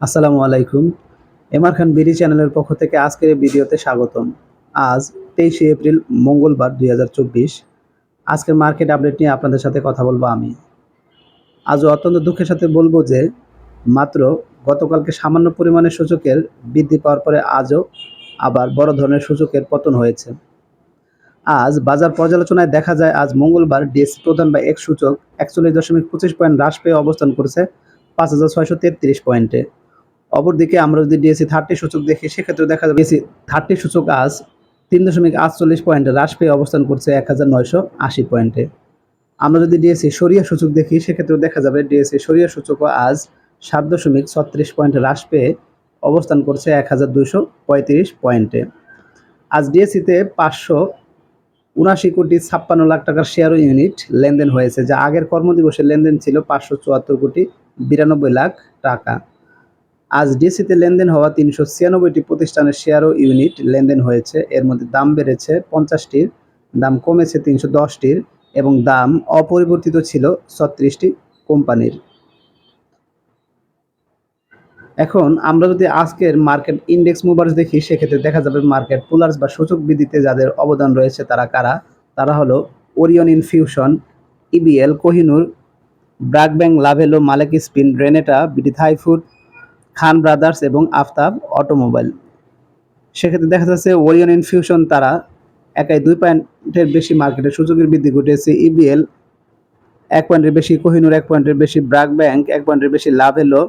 আসসালামু আলাইকুম। এমআর খান বিডি চ্যানেলের পক্ষ থেকে আজকের এই ভিডিওতে স্বাগতম। আজ তেইশে এপ্রিল, মঙ্গলবার দুই হাজার চব্বিশ। আজকের মার্কেট আপডেট নিয়ে আপনাদের সাথে কথা বলব আমি। আজও অত্যন্ত দুঃখের সাথে বলব যে, মাত্র গতকালকে সামান্য পরিমাণের সূচকের বৃদ্ধি পাওয়ার পরে আজও আবার বড় ধরনের সূচকের পতন হয়েছে। আজ বাজার পর্যালোচনায় দেখা যায়, আজ মঙ্গলবার ডিএসসি প্রধান বা এক সূচক একচল্লিশ দশমিক পঁচিশ পয়েন্ট হ্রাস পেয়ে অবস্থান করেছে পাঁচ হাজার ছয়শো তেত্রিশ পয়েন্টে। অপরদিকে আমরা যদি ডিএসসি থার্টি সূচক দেখি, সেক্ষেত্রে দেখা যাবে ডিএসসি থার্টি সূচক আজ তিন দশমিক আটচল্লিশ পয়েন্টে হ্রাস পেয়ে অবস্থান করছে এক হাজার নয়শো আশি পয়েন্টে আমরা যদি ডিএসসি সরিয়া সূচক দেখি সেক্ষেত্রেও দেখা যাবে ডিএসসি সরিয়া সূচকও আজ সাত দশমিক ছত্রিশ পয়েন্ট হ্রাস পেয়ে অবস্থান করছে এক হাজার দুশো পঁয়ত্রিশ পয়েন্টে আজ ডিএসসিতে পাঁচশো উনাশি কোটি ছাপ্পান্ন লাখ টাকার শেয়ার ইউনিট লেনদেন হয়েছে, যা আগের কর্মদিবসের লেনদেন ছিল পাঁচশো চুয়াত্তর কোটি বিরানব্বই লাখ টাকা। আজ ডিসিতে লেনদেন হওয়া তিনশো ছিয়ানব্বইটি প্রতিষ্ঠানের শেয়ার ও ইউনিট লেনদেন হয়েছে। এর মধ্যে দাম বেড়েছে পঞ্চাশটির, দাম কমেছে তিনশো দশটির এবং দাম অপরিবর্তিত ছিল ছত্রিশটি কোম্পানির। এখন আমরা যদি আজকের মার্কেট ইন্ডেক্স মুভার্স দেখি, সেক্ষেত্রে দেখা যাবে মার্কেট পুলার্স বা সূচক বৃদ্ধিতে যাদের অবদান রয়েছে তারা কারা? তারা হলো Orion infusion EBL Kohinoor BRAC bank Lovello Malek spin Renata BD Thai food Khan brothers এবং আফতাব অটোমোবাইল। সেক্ষেত্রে দেখা যাচ্ছে ওরিয়ন ইনফিউশন তারা একাই দুই পয়েন্টের বেশি মার্কেটে সূচকের বৃদ্ধি ঘটেছে ইবিএল এক পয়েন্টের বেশি, কোহিনুর এক পয়েন্টের বেশি ব্রাক ব্যাংক এক পয়েন্টের বেশি লাভেলো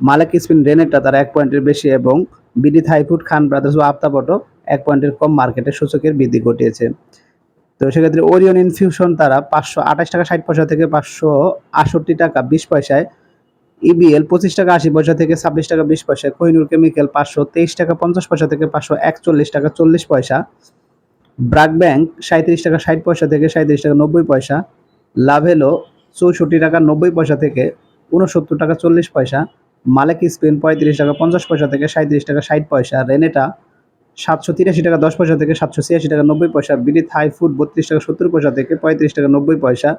মালেক স্পিন রেনেটা তারা এক পয়েন্টের বেশি এবং BD Thai food, Khan brothers ও আফতাব অটো এক পয়েন্টের কম মার্কেটে সূচকের বৃদ্ধি ঘটিয়েছে। তো সেক্ষেত্রে ওরিয়ন ইনফিউশন তারা পাঁচশো আঠাশ টাকা ষাট পয়সা থেকে পাঁচশো আটষট্টি টাকা বিশ পয়সায় ইবিএল পঁচিশ টাকা আশি পয়সা থেকে ছাব্বিশ টাকা বিশ পয়সা কোহিনুর কেমিক্যাল পাঁচশো তেইশ টাকা পঞ্চাশ পয়সা থেকে পাঁচশো একচল্লিশ টাকা চল্লিশ পয়সা ব্রাক ব্যাংক সাঁত্রিশ টাকা ষাট পয়সা থেকে সাঁত্রিশ টাকা নব্বই পয়সা, লাভেলো চৌষট্টি টাকা নব্বই পয়সা থেকে উনসত্তর টাকা চল্লিশ পয়সা, মালেক স্পেন পঁয়ত্রিশ টাকা পঞ্চাশ পয়সা থেকে সাঁত্রিশ টাকা ষাট পয়সা, রেনেটা সাতশো তিরাশি টাকা দশ পয়সা থেকে সাতশো ছিয়াশি টাকা নব্বই পয়সা বিডি থাই ফুড বত্রিশ টাকা সত্তর পয়সা থেকে পঁয়ত্রিশ টাকা নব্বই পয়সা,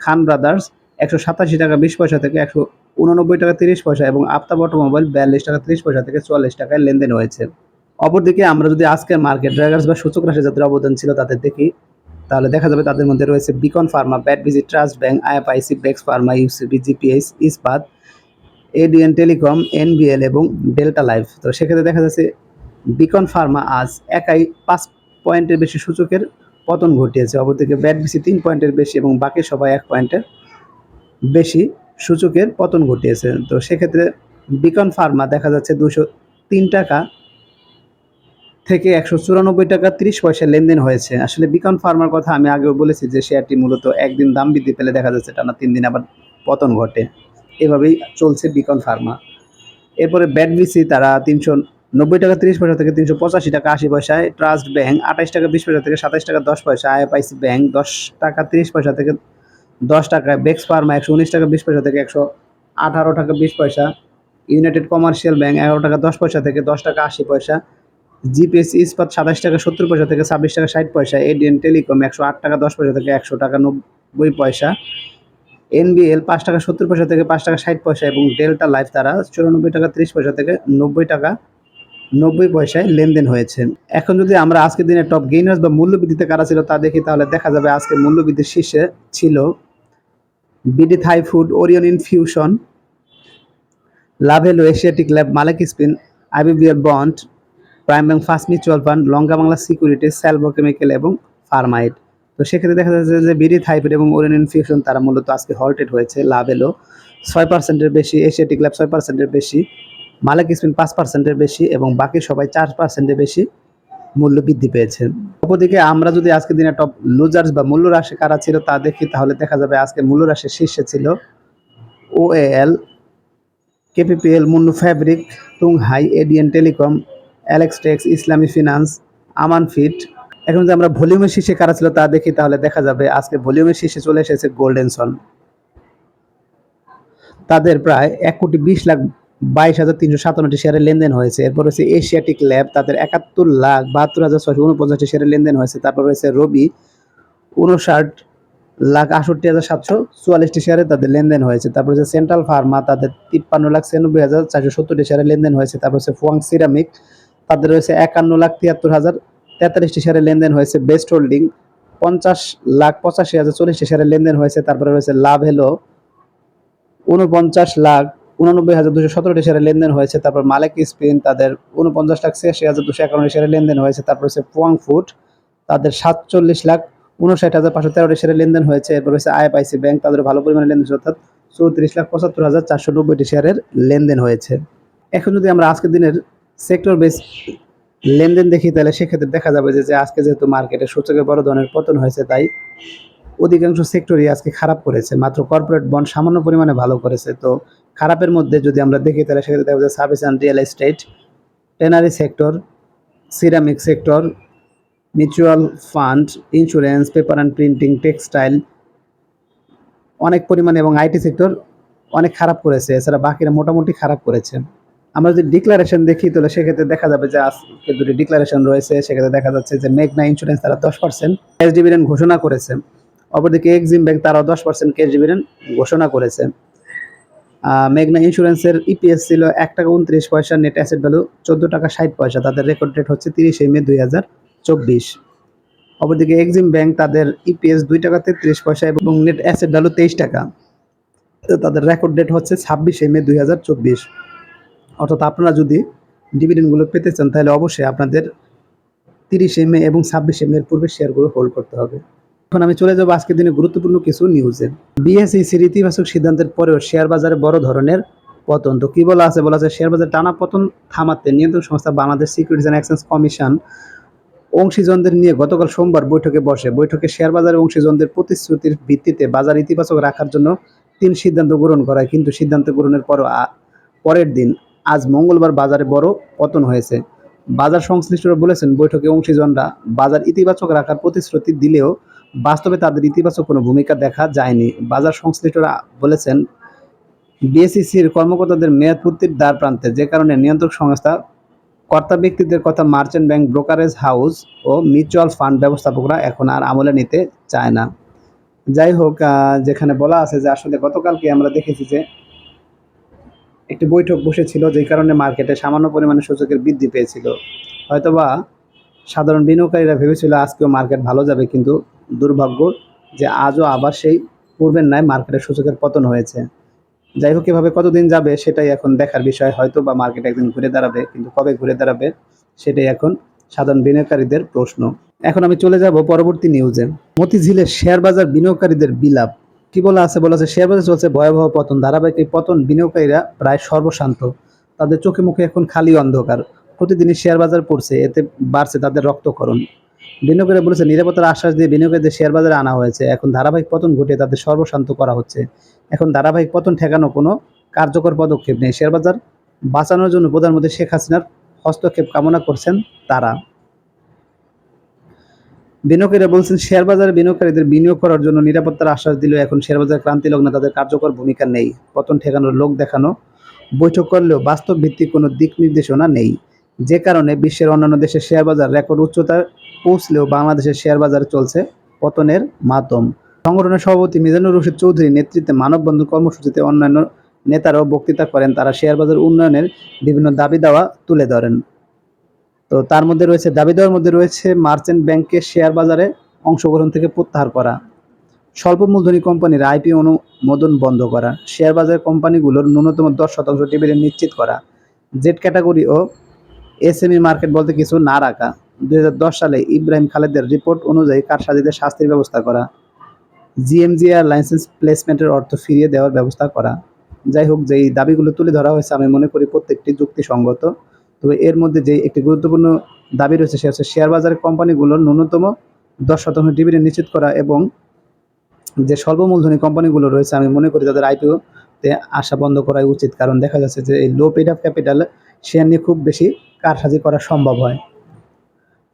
খান ব্রাদার্স একশো সাতাশি টাকা, বিশ পয়সা থেকে একশো উননব্বই টাকা, তিরিশ পয়সা এবং আফতাব অটোমোবাইল বিয়াল্লিশ টাকা, তিরিশ পয়সা থেকে চুয়াল্লিশ টাকায় লেনদেন হয়েছে। অপরদিকে আমরা যদি আজকের মার্কেট ড্রাইভার্স বা সূচক রাশি যাদের অবদান ছিল তাদের দেখি, তাহলে দেখা যাবে তাদের মধ্যে রয়েছে Beacon Pharma BAT BG Trust Bank, IFIC breaks Pharma, UCB, GPS, Ispat, ADN Telecom, NBL এবং ডেল্টা লাইফ। তো সেক্ষেত্রে দেখা যাচ্ছে বিকন ফার্মা আজ একাই পাঁচ পয়েন্টের বেশি সূচকের পতন ঘটিয়েছে। অপরদিকে ব্যাট বিসি তিন পয়েন্টের বেশি এবং বাকি সবাই এক পয়েন্টের বেশি সূচকের পতন ঘটিয়েছে। তো সেক্ষেত্রে বিকন ফার্মা দেখা যাচ্ছে দুশো তিন টাকা থেকে একশো চুরানব্বই টাকা তিরিশ পয়সা লেনদেন হয়েছে। আসলে বিকন ফার্মার কথা আমি আগেও বলেছি যে শেয়ারটি মূলত একদিন দাম বৃদ্ধি পেলে দেখা যাচ্ছে টানা তিন দিন আবার পতন ঘটে। এভাবেই চলছে বিকন ফার্মা। এরপরে ব্যাট বিসি তারা তিনশো নব্বই টাকা তিরিশ পয়সা থেকে তিনশো পঁচাশি টাকা আশি পয়সায় ট্রাস্ট ব্যাংক আঠাশ টাকা বিশ পয়সা থেকে সাতাশ টাকা দশ পয়সা, আইএফআইসি ব্যাংক দশ টাকা তিরিশ পয়সা থেকে দশ টাকা বেক্স ফার্মা একশো উনিশ টাকা বিশ পয়সা থেকে একশো আঠারো টাকা বিশ পয়সা। ইউনাইটেড কমার্শিয়াল ব্যাংক এগারো টাকা দশ পয়সা থেকে দশ টাকা আশি পয়সা। জিপিএস ইস্পাত সাতাশ টাকা সত্তর পয়সা থেকে ছাব্বিশ টাকা ষাট পয়সা। এডিএন টেলিকম একশো আট টাকা দশ পয়সা থেকে একশো টাকা নব্বই পয়সা। এনবিএল পাঁচ টাকা সত্তর পয়সা থেকে পাঁচ টাকা ষাট পয়সা এবং ডেল্টা লাইফ তারা চুরানব্বই টাকা তিরিশ পয়সা থেকে নব্বই টাকা নব্বই পয়সায় লেনদেন হয়েছে। এখন যদি আমরা আজকের দিনে টপ গেইনার্স বা মূল্যবৃদ্ধিতে কারা ছিল তা দেখি, তাহলে দেখা যাবে আজকে মূল্যবৃদ্ধির শীর্ষে ছিল BD Thai Food, Orion Infusion Lovello Asiatic Lab, Malek Spin IBBL Bond, Prime Bank First Mutual Fund, Lanka Bangla Security Salvo Chemical এবং ফার্মাইড। তো সেক্ষেত্রে দেখা যাচ্ছে যে বিডি থাইফুড এবং ওরিয়ন ইনফিউশন তারা মূলত আজকে হল্টেড হয়েছে লাভেলো ছয় পার্সেন্টের বেশি, এশিয়াটিক ল্যাব ছয় পার্সেন্টের বেশি, মালিক স্পিন পাঁচ পার্সেন্টের বেশি এবং বাকি সবাই চার পার্সেন্টের বেশি। মূল্য বৃদ্ধি পেয়েছে। অপরদিকে আমরা যদি আজকের দিনে টপ লুজার্স বা মূল্য রাশি কারা ছিল তা দেখি, তাহলে দেখা যাবে আজকে মূল্য রাশির শীর্ষে ছিল OAL KPPL Monno fabric Tung Hai ADN telecom Alltex Islami finance Aman fit এখন যদি আমরা ভলিউমের শীর্ষে কারা ছিল তা দেখি, তাহলে দেখা যাবে আজকে ভলিউমের শীর্ষে চলে এসেছে গোল্ডেন সন তাদের প্রায় এক কোটি বিশ লাখ বাইশ হাজার তিনশো সাতান্নটি শেয়ারের লেনদেন হয়েছে। এরপর রয়েছে এশিয়াটিক ল্যাব, তাদের একাত্তর লাখ বাহাত্তর হাজার ছয়শো উনপঞ্চাশটি শেয়ারের লেনদেন হয়েছে। তারপর রয়েছে রবি উনষাট লাখ আটষট্টি হাজার সাতশো চুয়াল্লিশটি শেয়ারে তাদের লেনদেন হয়েছে। তারপর হচ্ছে সেন্ট্রাল ফার্মা, তাদের তিপ্পান্ন লাখ ছিয়ানব্বই হাজার চারশো সত্তরটি শেয়ারে লেনদেন হয়েছে। তারপর হচ্ছে ফুয়াং সিরামিক, তাদের রয়েছে একান্ন লাখ তিয়াত্তর হাজার তেতাল্লিশটি শেয়ারে লেনদেন হয়েছে। বেস্ট হোল্ডিং, পঞ্চাশ লাখ পঁচাশি হাজার চল্লিশটি শেয়ারে লেনদেন হয়েছে। তারপরে রয়েছে লাভ হেলো উনপঞ্চাশ লাখ উনানব্বই হাজার দুশো সতেরোটি শেয়ারে লেনদেন হয়েছে। তারপর মালিক স্পিন তাদের উনপঞ্চাশ লাখ ছিয়াশি হাজার দুশো একান্ন শেয়ারে লেনদেন হয়েছে। তারপর হচ্ছে পুয়াং ফুড তাদের সাতচল্লিশ লাখ উনষাট হাজার পাঁচশো তেরোটি শেয়ারে লেনদেন হয়েছে। এরপর হচ্ছে আইএফআইসি ব্যাংক, তাদের ভালো পরিমাণে লেনদেন অর্থাৎ চৌত্রিশ লাখ পঁচাত্তর হাজার চারশো নব্বইটি শেয়ারের লেনদেন হয়েছে। এখন যদি আমরা আজকের দিনের সেক্টর বেস লেনদেন দেখি, তাহলে সেক্ষেত্রে দেখা যাবে যে আজকে যেহেতু মার্কেটে সূচকে বড় ধরনের পতন হয়েছে, তাই অধিকাংশ সেক্টরই আজকে খারাপ করেছে। মাত্র কর্পোরেট বন্ড সামান্য পরিমাণে ভালো করেছে। তো খারাপের মধ্যে যদি আমরা দেখি, তাহলে সেক্ষেত্রে দেখা যায় service and real estate tannery sector ceramic sector mutual fund insurance paper and printing textile অনেক পরিমাণে এবং আইটি সেক্টর অনেক খারাপ করেছে। এছাড়া বাকিরা মোটামুটি খারাপ করেছে। আমরা যদি ডিক্লারেশন দেখি, তাহলে সেক্ষেত্রে দেখা যাবে যে আজকে দুটি ডিক্লারেশন রয়েছে। সেক্ষেত্রে দেখা যাচ্ছে যে মেঘনা ইন্স্যুরেন্স তারা দশ পার্সেন্ট ক্যাশ ডিভিডেন্ড ঘোষণা করেছে। অপরদিকে এক্সিম ব্যাংক তারাও দশ পার্সেন্ট ক্যাশ ডিভিডেন্ড ঘোষণা করেছে। মেঘনা ইন্স্যুরেন্সের ইপিএস ছিল এক টাকা উনত্রিশ পয়সা নেট অ্যাসেট ভ্যালু চোদ্দ টাকা ষাট পয়সা। তাদের রেকর্ড ডেট হচ্ছে তিরিশে মে দুই হাজার চব্বিশ। অপরদিকে এক্সিম ব্যাংক তাদের ইপিএস দুই টাকা তেত্রিশ পয়সা এবং নেট অ্যাসেট ভ্যালু তেইশ টাকা। তাদের রেকর্ড ডেট হচ্ছে ছাব্বিশে মে দুই হাজার চব্বিশ। অর্থাৎ আপনারা যদি ডিভিডেন্ডগুলো পেতে চান, তাহলে অবশ্যই আপনাদের তিরিশে মে এবং ছাব্বিশে মের পূর্বে শেয়ারগুলো হোল্ড করতে হবে। এখন আমি চলে যাব আজকের দিনে গুরুত্বপূর্ণ কিছু নিউজে বিএসইসির ইতিবাচক সিদ্ধান্তের পরেও শেয়ার বাজারে বড় ধরনের পতন। তো কি বলা আছে? বলা আছে শেয়ার বাজার টানা পতন থামাতে নিয়ন্ত্রক সংস্থা Bangladesh securities and exchange commission অংশীজনদের নিয়ে গতকাল সোমবার বৈঠকে বসে। বৈঠকে শেয়ার বাজারে অংশীজনদের প্রতিশ্রুতির ভিত্তিতে বাজার ইতিবাচক রাখার জন্য তিন সিদ্ধান্ত গ্রহণ করা কিন্তু সিদ্ধান্ত গ্রহণের পরও আ- পরের দিন আজ মঙ্গলবার বাজারে বড় পতন হয়েছে। বাজার সংশ্লিষ্টরা বলেছেন, বৈঠকে অংশীজনরা বাজার ইতিবাচক রাখার প্রতিশ্রুতি দিলেও বাস্তবে তাদের ইতিবাচক কোনো ভূমিকা দেখা যায়নি। বাজার সংশ্লিষ্টরা বলেছেন, বিএসইসির কর্মকর্তাদের মেয়াদ পূর্তির দ্বার প্রান্তে যে কারণে নিয়ন্ত্রক সংস্থা, কর্তা ব্যক্তিদের কথা মার্চেন্ট ব্যাংক ব্রোকারেজ হাউস ও মিউচুয়াল ফান্ড ব্যবস্থাপকরা এখন আর আমলে নিতে চায় না। যাই হোক যেখানে বলা আছে যে আসলে গতকালকে আমরা দেখেছি যে একটি বৈঠক বসেছিল যেই কারণে মার্কেটে সামান্য পরিমাণে সূচকের বৃদ্ধি পেয়েছিল। হয়তোবা সাধারণ বিনিয়োগকারীরা ভেবেছিল আজকেও মার্কেট ভালো যাবে, কিন্তু দুর্ভাগ্য যে আজও আবার সেই পূর্বের ন্যায় মার্কেটের সূচকের পতন হয়েছে। যাই হোক, এভাবে কতদিন যাবে সেটাই এখন দেখার বিষয়। হয়তো বা মার্কেট একদিন ঘুরে দাঁড়াবে, কিন্তু কবে ঘুরে দাঁড়াবে সেটাই এখন সাধারণ বিনিয়োগকারীদের প্রশ্ন। এখন আমি চলে যাব পরবর্তী নিউজে। মতিঝিলের শেয়ার বাজার বিনিয়োগকারীদের বিলাপ। কি বলা আছে? বলা আছে, শেয়ার বাজার চলছে ভয়াবহ পতন। ধারাবাহিক এই পতন বিনিয়োগকারীরা প্রায় সর্বশান্ত। তাদের চোখে মুখে এখন খালি অন্ধকার। প্রতিদিনই শেয়ার বাজার পড়ছে, এতে বাড়ছে তাদের রক্তকরণ বিনিয়োগকারী বলেছে, নিরাপত্তার আশ্বাস দিয়ে বিনিয়োগকারীদের শেয়ার বাজারে আনা হয়েছে। এখন ধারাবাহিক পতন ঘটে তাদের সর্বশান্ত করা হচ্ছে। এখন ধারাবাহিক পতন ঠেকানো কোনো কার্যকর পদক্ষেপ নেই। শেয়ার বাজার বাঁচানোর জন্য প্রধানমন্ত্রী শেখ হাসিনার হস্তক্ষেপ কামনা করছেন তারা। বিনিয়োগকারীরা বলছেন, শেয়ার বাজারে বিনিয়োগকারীদের বিনিয়োগ করার জন্য নিরাপত্তার আশ্বাস দিলেও এখন শেয়ার বাজার ক্রান্তি লগ্নে তাদের কার্যকর ভূমিকা নেই। পতন ঠেকানোর লোক দেখানো, বৈঠক করলেও বাস্তব ভিত্তিক কোনো দিক নির্দেশনা নেই। যে কারণে বিশ্বের অন্যান্য দেশের শেয়ার বাজার রেকর্ড উচ্চতায় পৌঁছলেও বাংলাদেশের শেয়ার বাজারে চলছে পতনের মাতম সংগঠনের সভাপতি মিজানুর রশিদ চৌধুরীর নেতৃত্বে মানববন্ধন কর্মসূচিতে অন্যান্য নেতারাও বক্তৃতা করেন, তারা শেয়ার বাজার উন্নয়নের বিভিন্ন দাবি দাওয়া তুলে ধরেন। তো তার মধ্যে রয়েছে, দাবি দেওয়ার মধ্যে রয়েছে মার্চেন্ট ব্যাংকের শেয়ার বাজারে অংশগ্রহণ থেকে প্রত্যাহার করা, স্বল্প মূলধনী কোম্পানির আইপি অনুমোদন বন্ধ করা শেয়ার বাজার কোম্পানিগুলোর ন্যূনতম দশ শতাংশ ডিভিডেন্ড নিশ্চিত করা জেড ক্যাটাগরি ও এসএমই মার্কেট বলতে কিছু না রাখা। দুই হাজার দশ সালে ইব্রাহিম খালেদের রিপোর্ট অনুযায়ী কারসাজিদের শাস্তির ব্যবস্থা করা জিএমজিআর লাইসেন্স প্লেসমেন্টের অর্থ ফিরিয়ে দেওয়ার ব্যবস্থা করা। যাই হোক, যেই দাবিগুলো তুলে ধরা হয়েছে, আমি মনে করি প্রত্যেকটি যুক্তিসঙ্গত। তবে এর মধ্যে যে একটি গুরুত্বপূর্ণ দাবি রয়েছে সে হচ্ছে শেয়ার বাজারের কোম্পানিগুলোর ন্যূনতম দশ শতাংশ ডিভিডেন্ড নিশ্চিত করা এবং যে স্বল্প মূলধনী কোম্পানিগুলো রয়েছে, আমি মনে করি তাদের আইপিও আসা বন্ধ করাই উচিত। কারণ দেখা যাচ্ছে যে এই low paid up capital share নিয়ে খুব বেশি কারসাজি করা সম্ভব হয়।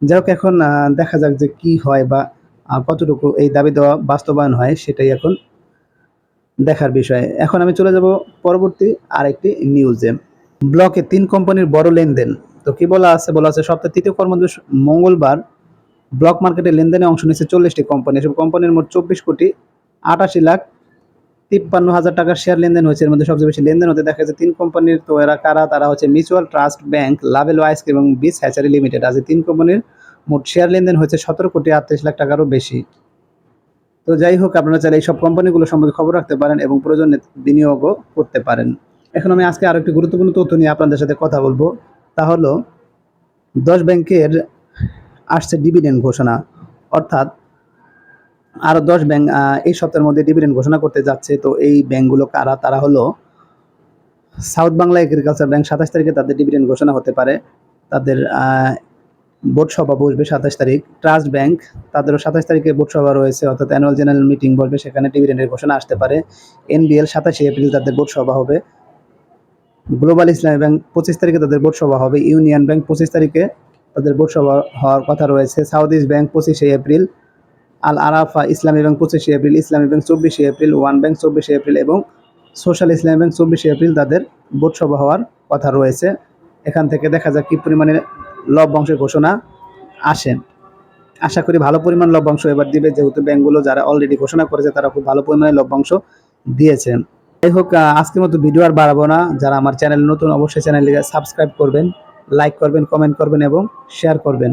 যাই হোক, এখন দেখা যাক যে কি হয় বা কতটুকু এই দাবি দেওয়া বাস্তবায়ন হয় সেটাই এখন দেখার বিষয়। এখন আমি চলে যাব পরবর্তী আরেকটি নিউজে ব্লকে তিন কোম্পানির বড় লেনদেন। তো কি বলা আছে? বলা আছে, সপ্তাহে তৃতীয় কর্মদিবস মঙ্গলবার ব্লক মার্কেটে লেনদেনে অংশ নিয়েছে চল্লিশটি কোম্পানি। এসব কোম্পানির মোট চব্বিশ কোটি আটাশি লাখ তিপ্পান্ন হাজার টাকার শেয়ার লেনদেন হয়েছে। এর মধ্যে সবচেয়ে বেশি লেনদেন হতে দেখা যাচ্ছে তিন কোম্পানির। তো এরা কারা? তারা হচ্ছে মিউচুয়াল ট্রাস্ট ব্যাংক, লাভেল ওয়াইস এবং বিস হ্যাচারি লিমিটেড। আজ তিন কোম্পানির মোট শেয়ার লেনদেন হয়েছে সতেরো কোটি আটত্রিশ লাখ টাকারও বেশি। তো যাই হোক, আপনারা চাইলে এই সব কোম্পানিগুলো সম্পর্কে খবর রাখতে পারেন এবং প্রয়োজনে বিনিয়োগও করতে পারেন। এখন আমি আজকে আরও একটি গুরুত্বপূর্ণ তথ্য নিয়ে আপনাদের সাথে কথা বলব। তা হলো, দশ ব্যাংকের আসছে ডিভিডেন্ড ঘোষণা। অর্থাৎ আরও দশ ব্যাংক এই সপ্তাহের মধ্যে ডিভিডেন্ড ঘোষণা করতে যাচ্ছে। তো এই ব্যাংকগুলো কারা? তারা হলো সাউথ বাংলা এগ্রিকালচার ব্যাংক সাতাশ তারিখে তাদের ডিভিডেন্ড ঘোষণা হতে পারে। তাদের বোর্ড সভা বসবে সাতাশ তারিখ। ট্রাস্ট ব্যাংক তাদেরও সাতাশ তারিখে বোর্ড সভা রয়েছে, অর্থাৎ অ্যানুয়াল জেনারেল মিটিং বসবে, সেখানে ডিভিডেন্ডের ঘোষণা আসতে পারে। এনবিএল সাতাশে এপ্রিল তাদের বোর্ড সভা হবে। গ্লোবাল ইসলামী ব্যাংক পঁচিশ তারিখে তাদের বোর্ড সভা হবে। ইউনিয়ন ব্যাংক পঁচিশ তারিখে তাদের বোর্ড সভা হওয়ার কথা রয়েছে। সাউথ ইস্ট ব্যাংক পঁচিশে এপ্রিল আল আরাফা ইসলামী ব্যাংক পঁচিশে এপ্রিল, ইসলামী ব্যাংক চব্বিশে এপ্রিল, ওয়ান ব্যাংক চব্বিশে এপ্রিল এবং সোশ্যাল ইসলামী ব্যাংক চব্বিশে এপ্রিল তাদের বোর্ড সভা হওয়ার কথা রয়েছে। এখান থেকে দেখা যাক কী পরিমাণে লভ্যাংশের ঘোষণা আসে। আশা করি ভালো পরিমাণ লভ্যাংশ এবার দিবে, যেহেতু ব্যাংকগুলো যারা অলরেডি ঘোষণা করেছে, তারা খুব ভালো পরিমাণে লভ্যাংশ দিয়েছে। যাই হোক আজকের মতো ভিডিও আর বাড়াবো না। যারা আমার চ্যানেল নতুন, অবশ্যই চ্যানেলটিকে সাবস্ক্রাইব করবেন লাইক করবেন কমেন্ট করবেন এবং শেয়ার করবেন।